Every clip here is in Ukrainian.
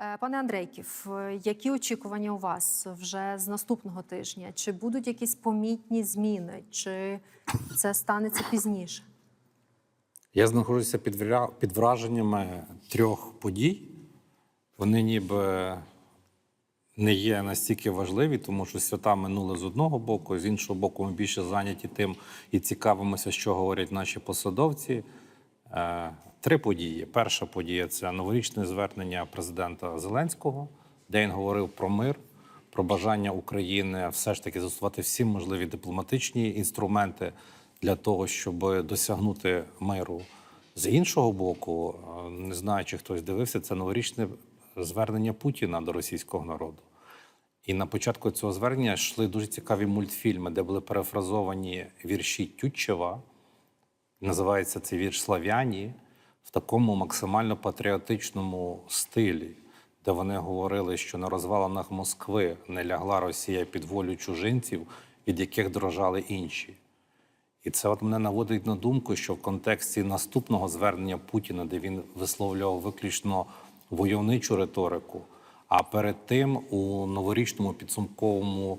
Е, Пане Андрейків, е, які очікування у вас вже з наступного тижня? Чи будуть якісь помітні зміни, чи це станеться пізніше? Я знаходжуся під враженнями трьох подій. Вони ніби не є настільки важливі, тому що свята минули з одного боку, з іншого боку, ми більше зайняті тим і цікавимося, що говорять наші посадовці. Три події. Перша подія це новорічне звернення президента Зеленського, де він говорив про мир, про бажання України все ж таки застосувати всі можливі дипломатичні інструменти для того, щоб досягнути миру. З іншого боку, е, не знаю, чи хтось дивився, це новорічне звернення Путіна до російського народу. І на початку цього звернення йшли дуже цікаві мультфільми, де були перефразовані вірші Тютчева. Називається цей вірш Слав'яні в такому максимально патріотичному стилі, де вони говорили, що на розвалинах Москви не лягла Росія під волю чужинців, від яких дрожали інші. І це от мене наводить на думку, що в контексті наступного звернення Путіна, де він висловлював виключно войовничу риторику, а перед тим у новорічному підсумковому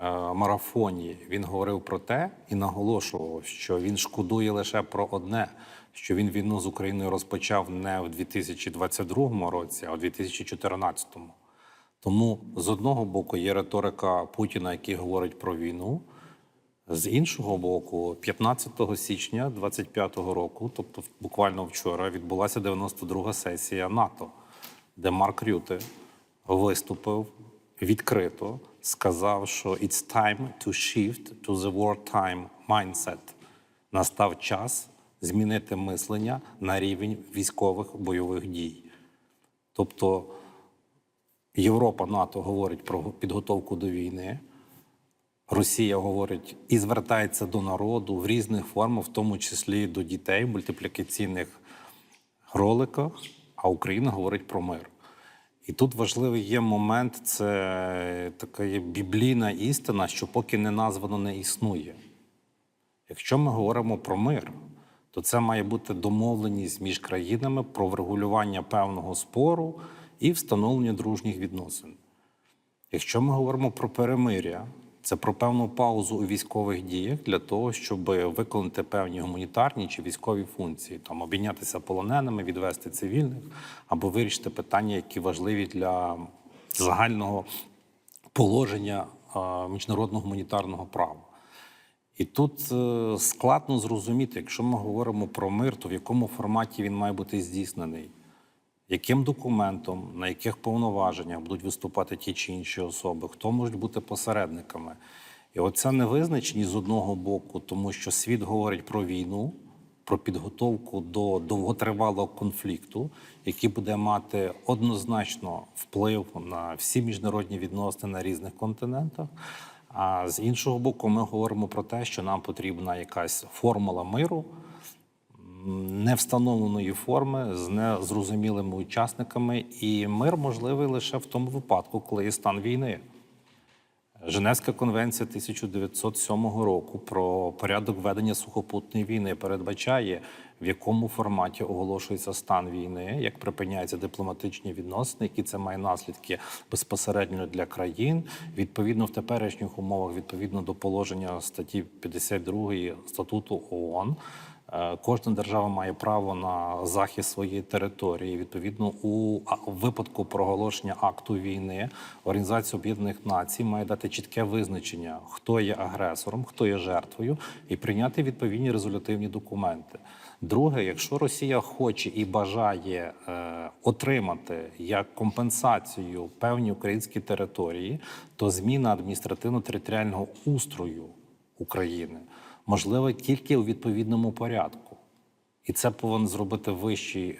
е, марафоні він говорив про те і наголошував, що він шкодує лише про одне: що він війну з Україною розпочав не в 2022 році, а в 2014. Тому з одного боку є риторика Путіна, який говорить про війну. З іншого боку, 15 січня 25-го року, тобто буквально вчора, відбулася 92-га сесія НАТО, де Марк Рюте виступив відкрито, сказав, що it's time to shift to the wartime mindset. Настав час змінити мислення на рівень військових бойових дій. Тобто Європа НАТО говорить про підготовку до війни. Росія говорить і звертається до народу в різних формах, в тому числі до дітей в мультиплікаційних роликах, а Україна говорить про мир. І тут важливий є момент, це така біблійна істина, що поки не названо, не існує. Якщо ми говоримо про мир, то це має бути домовленість між країнами про врегулювання певного спору і встановлення дружніх відносин. Якщо ми говоримо про перемиря, це про певну паузу у військових діях для того, щоб виконати певні гуманітарні чи військові функції, там обійнятися полоненими, відвести цивільних або вирішити питання, які важливі для загального положення міжнародного гуманітарного права. І тут е, складно зрозуміти, якщо ми говоримо про мир, то в якому форматі він має бути здійснений, яким документом, на яких повноваженнях будуть виступати ті чи інші особи, хто можуть бути посередниками. І оця невизначеність з одного боку, тому що світ говорить про війну, про підготовку до довготривалого конфлікту, який буде мати однозначно вплив на всі міжнародні відносини на різних континентах. А з іншого боку, ми говоримо про те, що нам потрібна якась формула миру невстановленої форми з незрозумілими учасниками, і мир можливий лише в тому випадку, коли є стан війни. Женевська конвенція 1907 року про порядок ведення сухопутної війни передбачає, в якому форматі оголошується стан війни, як припиняються дипломатичні відносини, які це має наслідки безпосередньо для країн. Відповідно, в теперішніх умовах, відповідно до положення статті 52 статуту ООН, Е, Кожна держава має право на захист своєї території. Відповідно, у випадку проголошення акту війни Організація Об'єднаних Націй має дати чітке визначення, хто є агресором, хто є жертвою, і прийняти відповідні резолютивні документи. Друге, якщо Росія хоче і бажає е, отримати як компенсацію певні українські території, то зміна адміністративно-територіального устрою України можливе тільки у відповідному порядку. І це повинен зробити вищий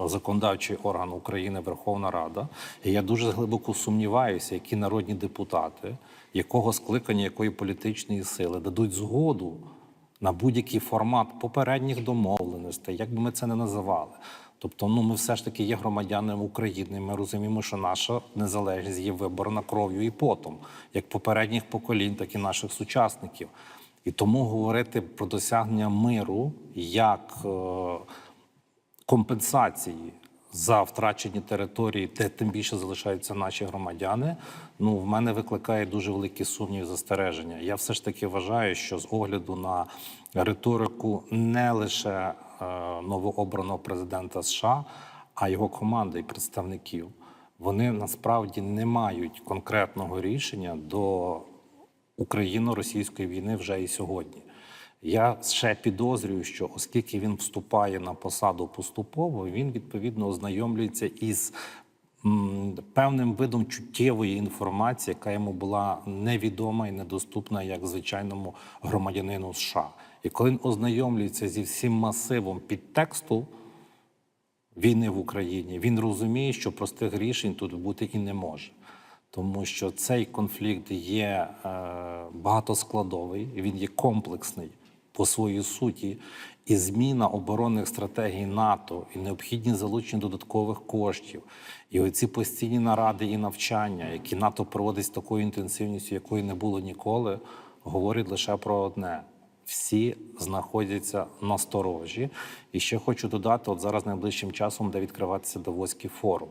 законодавчий орган України Верховна Рада. І я дуже глибоко сумніваюся, які народні депутати, якого скликання, якої політичної сили дадуть згоду на будь-який формат попередніх домовленостей, як би ми це не називали. Тобто, ну ми все ж таки є громадянами України. Ми розуміємо, що наша незалежність є виборна кров'ю і потом, як попередніх поколінь, так і наших сучасників. І тому говорити про досягнення миру як е, компенсації за втрачені території, де тим більше залишаються наші громадяни. Ну, в мене викликає дуже великі сумніви застереження. Я все ж таки вважаю, що з огляду на риторику не лише е, новообраного президента США, а його команди і представників, вони насправді не мають конкретного рішення до Україно-російської війни вже і сьогодні. Я ще підозрюю, що оскільки він вступає на посаду поступово, він відповідно ознайомлюється із певним видом чуттєвої інформації, яка йому була невідома і недоступна як звичайному громадянину США. І коли він ознайомлюється зі всім масивом підтексту війни в Україні, він розуміє, що простих рішень тут бути і не може. Тому що цей конфлікт є е, багатоскладовий, він є комплексний по своїй суті, і зміна оборонних стратегій НАТО, і необхідність залучення додаткових коштів, і оці постійні наради і навчання, які НАТО проводить з такою інтенсивністю, якої не було ніколи, говорять лише про одне: всі знаходяться на сторожі. І ще хочу додати: от зараз найближчим часом буде відкриватися Давоський форум.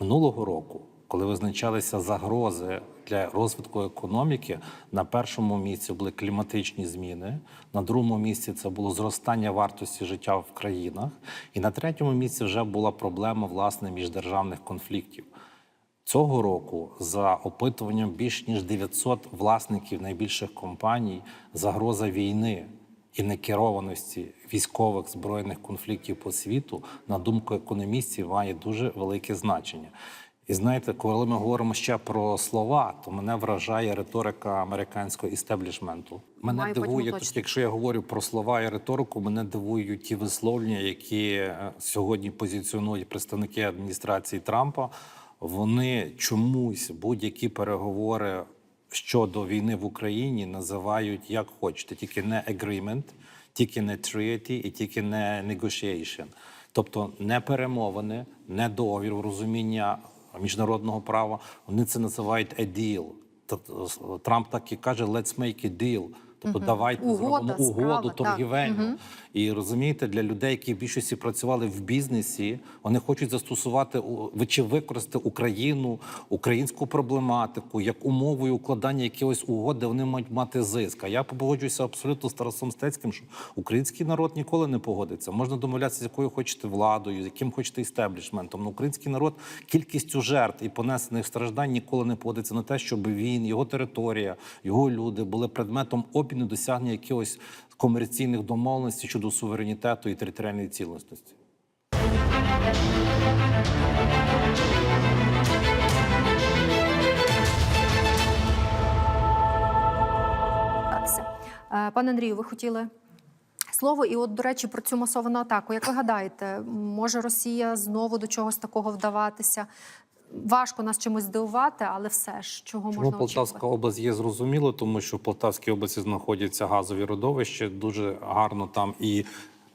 Минулого року, коли визначалися загрози для розвитку економіки, на першому місці були кліматичні зміни, на другому місці це було зростання вартості життя в країнах, і на третьому місці вже була проблема власне міждержавних конфліктів. Цього року, за опитуванням більш ніж 900 власників найбільших компаній, загроза війни і некерованості військових збройних конфліктів по світу, на думку економістів, має дуже велике значення. І знаєте, коли ми говоримо ще про слова, то мене вражає риторика американського істеблішменту. Мене Маю дивує, тут, якщо я говорю про слова і риторику, мене дивують ті висловлення, які е, сьогодні позиціонують представники адміністрації Трампа. Вони чомусь будь-які переговори щодо війни в Україні називають як хочете, тільки не agreement, тільки не treaty і тільки не negotiation. Тобто не перемовини, не договір розуміння міжнародного права. Вони це називають a deal. Трамп так і каже: let's make a deal. Тобто давайте Угода, зробимо угоду справа, торгівельну. І розумієте, для людей, які в більшості працювали в бізнесі, вони хочуть застосувати чи використати Україну, українську проблематику як умовою укладання якихось угод, де вони мають мати зиск. А я погоджуюся абсолютно з Тарасом Стецьким, що український народ ніколи не погодиться. Можна домовлятися, з якою хочете владою, з яким хочете істеблішментом. Но український народ кількістю жертв і понесених страждань ніколи не погодиться на те, щоб він, його територія, його люди були предметом обміну досягнення якихось комерційних домовленостей щодо суверенітету і територіальної цілісності. Е, Пане Андрію, ви хотіли слово? І от, до речі, про цю масовану атаку. Як ви гадаєте, може Росія знову до чогось такого вдаватися? Важко нас чимось здивувати, але все ж чого Чому можна Полтавська очікувати? область є зрозуміло, тому що в Полтавській області знаходяться газові родовища. Дуже гарно там і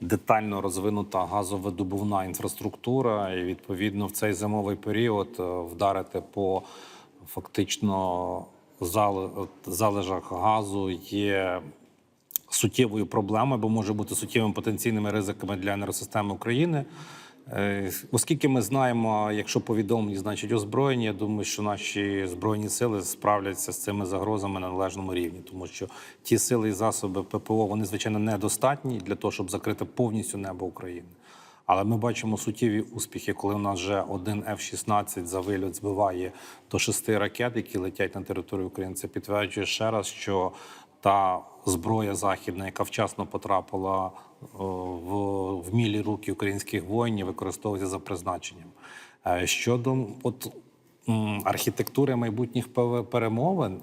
детально розвинута газовидобувна інфраструктура. І відповідно в цей зимовий період е, вдарити по фактично залежах газу є суттєвою проблемою, бо може бути суттєвими потенційними ризиками для енергосистеми України. Е, Оскільки ми знаємо, якщо повідомлені, значить озброєні, я думаю, що наші збройні сили справляться з цими загрозами на належному рівні, тому що ті сили і засоби ППО вони звичайно недостатні для того, щоб закрити повністю небо України. Але ми бачимо суттєві успіхи, коли у нас вже один F-16 за вильот збиває до шести ракет, які летять на територію України. Це підтверджує ще раз, що та зброя західна, яка вчасно потрапила о, в вмілі руки українських воїнів, використовується за призначенням. Е, Щодо от архітектури майбутніх перемовин,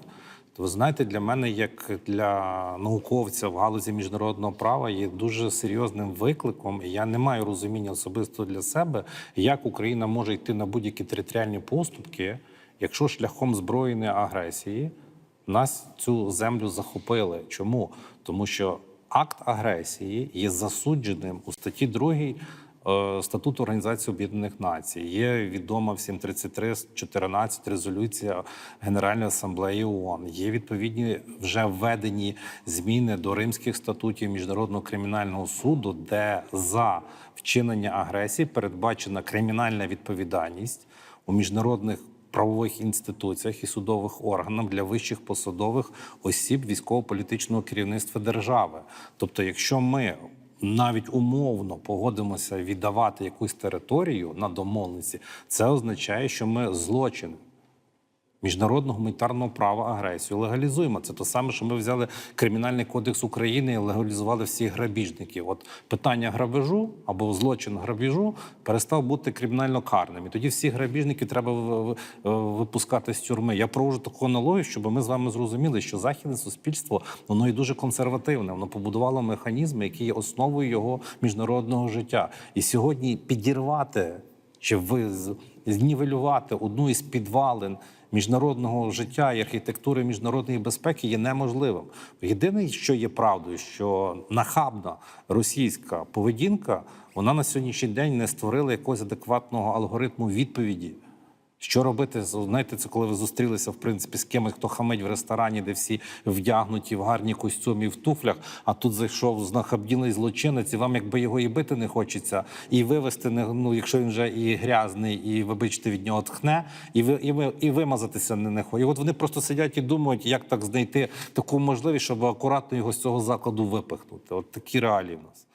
то ви знаєте, для мене, як для науковця в галузі міжнародного права, є дуже серйозним викликом. І я не маю розуміння особисто для себе, як Україна може йти на будь-які територіальні поступки, якщо шляхом збройної агресії нас цю землю захопили. Чому? Тому що акт агресії є засудженим у статті 2 е, статуту Організації Об'єднаних Націй. Є відома всім 33.14 резолюція Генеральної асамблеї ООН. Є відповідні вже введені зміни до римських статутів Міжнародного кримінального суду, де за вчинення агресії передбачена кримінальна відповідальність у міжнародних правових інституціях і судових органах для вищих посадових осіб військово-політичного керівництва держави. Тобто, якщо ми навіть умовно погодимося віддавати якусь територію на домовленості, це означає, що ми злочин міжнародного гуманітарного права агресію легалізуємо. Це те саме, що ми взяли кримінальний кодекс України і легалізували всіх грабіжників. От питання грабежу або злочин грабіжу перестав бути кримінально карним. І тоді всіх грабіжників треба випускати з тюрми. Я проводжу таку аналогію, щоб ми з вами зрозуміли, що західне суспільство воно і дуже консервативне. Воно побудувало механізми, які є основою його міжнародного життя. І сьогодні підірвати чи ви знівелювати одну із підвалин міжнародного життя і архітектури міжнародної безпеки є неможливим. Єдине, що є правдою, що нахабна російська поведінка вона на сьогоднішній день не створила якогось адекватного алгоритму відповіді. Що робити? Знаєте, це коли ви зустрілися в принципі з кимось, хто хамить в ресторані, де всі вдягнуті в гарні костюмі в туфлях, а тут зайшов знахабділий злочинець, і вам якби його і бити не хочеться, і вивести не ну, якщо він вже і грязний, і вибачте від нього тхне, і ви і ви і вимазатися не, не хоче. І от вони просто сидять і думають, як так знайти таку можливість, щоб акуратно його з цього закладу випихнути. От такі реалії в нас.